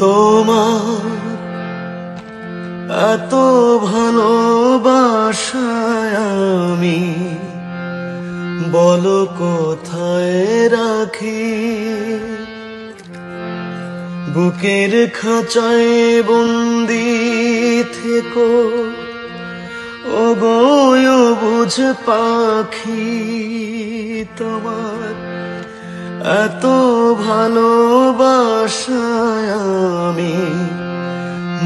তোমার এত ভালোবাসায় আমি। বলো কোথায় রাখি? বুকের খাঁচায় বন্দি থেকো। ও বুঝ পাখি তোমার এত ভালোবাসায় আমি,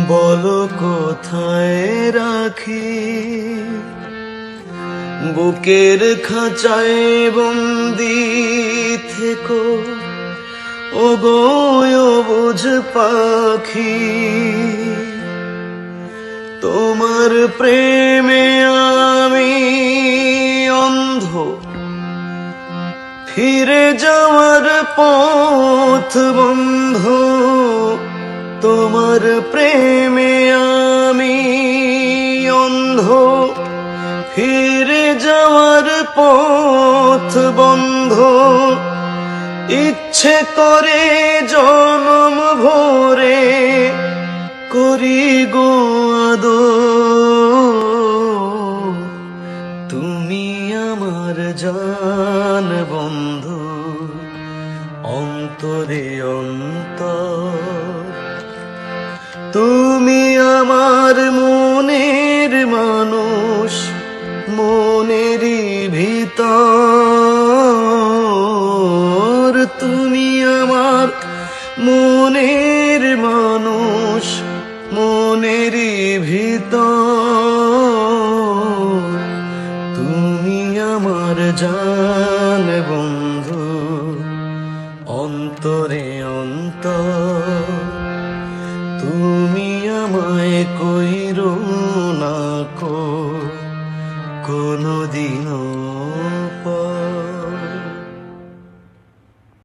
বলো কোথায় রাখি? বুকের খাঁচায় বন্দি থেকো। ও গয় বুঝ পাখি, তোমার প্রেমে আমি অন্ধ। ফিরে যাওয়ার পথ, বন্ধ, তোমার প্রেমে আমি অন্ধ। ফিরে যাওয়ার পথ, বন্ধ, ইচ্ছে করে জনম তুমি আমার জান বন্ধু, অন্তরে অন্ত তুমি আমার মনের মানুষ, মনেরই ভিতর। তুমি আমার মনের মানুষ, মনেরই ভিতর। আমার জান বন্ধু অন্তরে অন্ত তুমি আমায় কইরো না কো দিন